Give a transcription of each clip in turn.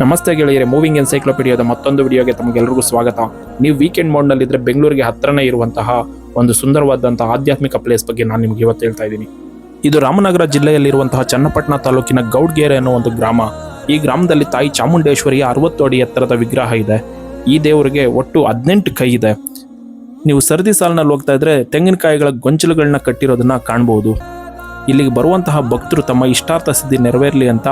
ನಮಸ್ತೆ ಗೆಳೆಯರೆ ಮೂವಿಂಗ್ ಎನ್ಸೈಕ್ಲೋಪೀಡಿಯಾದ ಮತ್ತೊಂದು ವಿಡಿಯೋಗೆ ತಮಗೆಲ್ಲರಿಗೂ ಸ್ವಾಗತ. ನೀವು ವೀಕೆಂಡ್ ಮೋಡ್ನಲ್ಲಿದ್ದರೆ ಬೆಂಗಳೂರಿಗೆ ಹತ್ತಿರನೇ ಇರುವಂತಹ ಒಂದು ಸುಂದರವಾದಂತಹ ಆಧ್ಯಾತ್ಮಿಕ ಪ್ಲೇಸ್ ಬಗ್ಗೆ ನಾನು ನಿಮಗೆ ಇವತ್ತು ಹೇಳ್ತಾ ಇದ್ದೀನಿ. ಇದು ರಾಮನಗರ ಜಿಲ್ಲೆಯಲ್ಲಿರುವಂತಹ ಚನ್ನಪಟ್ಟಣ ತಾಲೂಕಿನ ಗೌಡ್ಗೆರೆ ಅನ್ನೋ ಒಂದು ಗ್ರಾಮ. ಈ ಗ್ರಾಮದಲ್ಲಿ ತಾಯಿ ಚಾಮುಂಡೇಶ್ವರಿಯ ಅರವತ್ತು ಅಡಿ ಎತ್ತರದ ವಿಗ್ರಹ ಇದೆ. ಈ ದೇವರಿಗೆ ಒಟ್ಟು ಹದಿನೆಂಟು ಕೈ ಇದೆ. ನೀವು ಸರದಿ ಸಾಲಿನಲ್ಲಿ ಹೋಗ್ತಾ ಇದ್ರೆ ತೆಂಗಿನಕಾಯಿಗಳ ಗೊಂಚಲುಗಳನ್ನ ಕಟ್ಟಿರೋದನ್ನ ಕಾಣಬಹುದು ಇಲ್ಲಿಗೆ ಬರುವಂತಹ ಭಕ್ತರು ತಮ್ಮ ಇಷ್ಟಾರ್ಥ ಸಿದ್ಧಿ ನೆರವೇರಲಿ ಅಂತ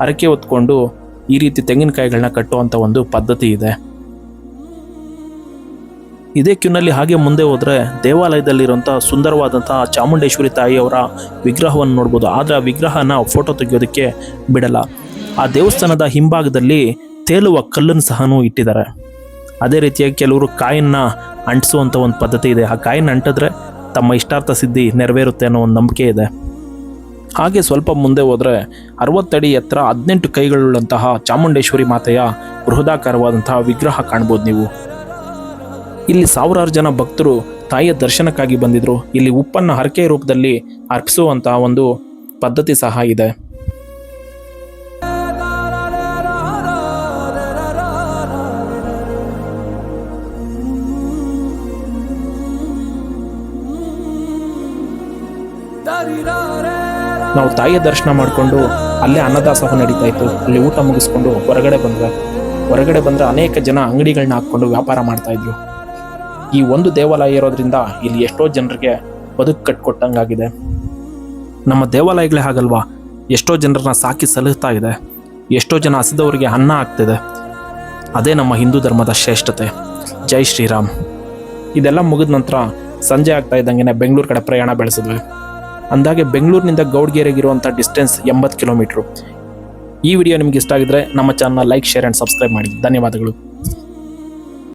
ಹರಕೆ ಹೊತ್ಕೊಂಡು ಈ ರೀತಿ ತೆಂಗಿನಕಾಯಿಗಳನ್ನ ಕಟ್ಟುವಂಥ ಒಂದು ಪದ್ಧತಿ ಇದೆ. ಇದೇ ಕ್ಯೂನಲ್ಲಿ ಹಾಗೆ ಮುಂದೆ ಹೋದರೆ ದೇವಾಲಯದಲ್ಲಿರುವಂಥ ಸುಂದರವಾದಂಥ ಚಾಮುಂಡೇಶ್ವರಿ ತಾಯಿಯವರ ವಿಗ್ರಹವನ್ನು ನೋಡ್ಬೋದು. ಆದರೆ ಆ ವಿಗ್ರಹನ ಫೋಟೋ ತೆಗೆಯೋದಕ್ಕೆ ಬಿಡಲ್ಲ. ಆ ದೇವಸ್ಥಾನದ ಹಿಂಭಾಗದಲ್ಲಿ ತೇಲುವ ಕಲ್ಲನ್ನು ಸಹ ಇಟ್ಟಿದ್ದಾರೆ. ಅದೇ ರೀತಿಯಾಗಿ ಕೆಲವರು ಕಾಯನ್ನ ಅಂಟಿಸುವಂಥ ಒಂದು ಪದ್ಧತಿ ಇದೆ. ಆ ಕಾಯನ್ನ ಅಂಟಿದ್ರೆ ತಮ್ಮ ಇಷ್ಟಾರ್ಥ ಸಿದ್ಧಿ ನೆರವೇರುತ್ತೆ ಅನ್ನೋ ಒಂದು ನಂಬಿಕೆ ಇದೆ. ಹಾಗೆ ಸ್ವಲ್ಪ ಮುಂದೆ ಹೋದರೆ ಅರವತ್ತಡಿ ಎತ್ತರ ಹದಿನೆಂಟು ಕೈಗಳುಳ್ಳಂತಹ ಚಾಮುಂಡೇಶ್ವರಿ ಮಾತೆಯ ಬೃಹದಾಕಾರವಾದಂತಹ ವಿಗ್ರಹ ಕಾಣ್ಬೋದು ನೀವು. ಇಲ್ಲಿ ಸಾವಿರಾರು ಜನ ಭಕ್ತರು ತಾಯಿಯ ದರ್ಶನಕ್ಕಾಗಿ ಬಂದಿದ್ರು. ಇಲ್ಲಿ ಉಪ್ಪನ್ನು ಹರಕೆ ರೂಪದಲ್ಲಿ ಅರ್ಪಿಸುವಂತಹ ಒಂದು ಪದ್ಧತಿ ಸಹ ಇದೆ. ನಾವು ತಾಯಿಯ ದರ್ಶನ ಮಾಡಿಕೊಂಡು ಅಲ್ಲೇ ಅನ್ನದಾಸೋಹ ನಡೀತಾ ಇತ್ತು. ಅಲ್ಲಿ ಊಟ ಮುಗಿಸ್ಕೊಂಡು ಹೊರಗಡೆ ಬಂದ್ರೆ ಹೊರಗಡೆ ಬಂದ್ರೆ ಅನೇಕ ಜನ ಅಂಗಡಿಗಳನ್ನ ಹಾಕ್ಕೊಂಡು ವ್ಯಾಪಾರ ಮಾಡ್ತಾ ಇದ್ರು ಈ ಒಂದು ದೇವಾಲಯ ಇರೋದ್ರಿಂದ ಇಲ್ಲಿ ಎಷ್ಟೋ ಜನರಿಗೆ ಬದುಕು ಕಟ್ಕೊಟ್ಟಂಗಾಗಿದೆ. ನಮ್ಮ ದೇವಾಲಯಗಳೇ ಹಾಗಲ್ವಾ? ಎಷ್ಟೋ ಜನರನ್ನ ಸಾಕಿ ಸಲಹುತ್ತಾ ಇದೆ. ಎಷ್ಟೋ ಜನ ಹಸಿದವರಿಗೆ ಅನ್ನ ಆಗ್ತಿದೆ ಅದೇ ನಮ್ಮ ಹಿಂದೂ ಧರ್ಮದ ಶ್ರೇಷ್ಠತೆ. ಜೈ ಶ್ರೀರಾಮ್. ಇದೆಲ್ಲ ಮುಗಿದ ನಂತರ ಸಂಜೆ ಆಗ್ತಾ ಇದ್ದಂಗೆ ಬೆಂಗಳೂರು ಕಡೆ ಪ್ರಯಾಣ ಬೆಳೆಸಿದ್ವಿ. ಅಂದಾಗೆ ಬೆಂಗಳೂರಿನಿಂದ ಗೌಡ್ಗೆರೆಗಿರುವಂಥ ಡಿಸ್ಟೆನ್ಸ್ ಎಂಬತ್ತು ಕಿಲೋಮೀಟ್ರು ಈ ವಿಡಿಯೋ ನಿಮಗೆ ಇಷ್ಟ ಆಗಿದ್ರೆ ನಮ್ಮ channel like share and subscribe ಮಾಡಿ. ಧನ್ಯವಾದಗಳು.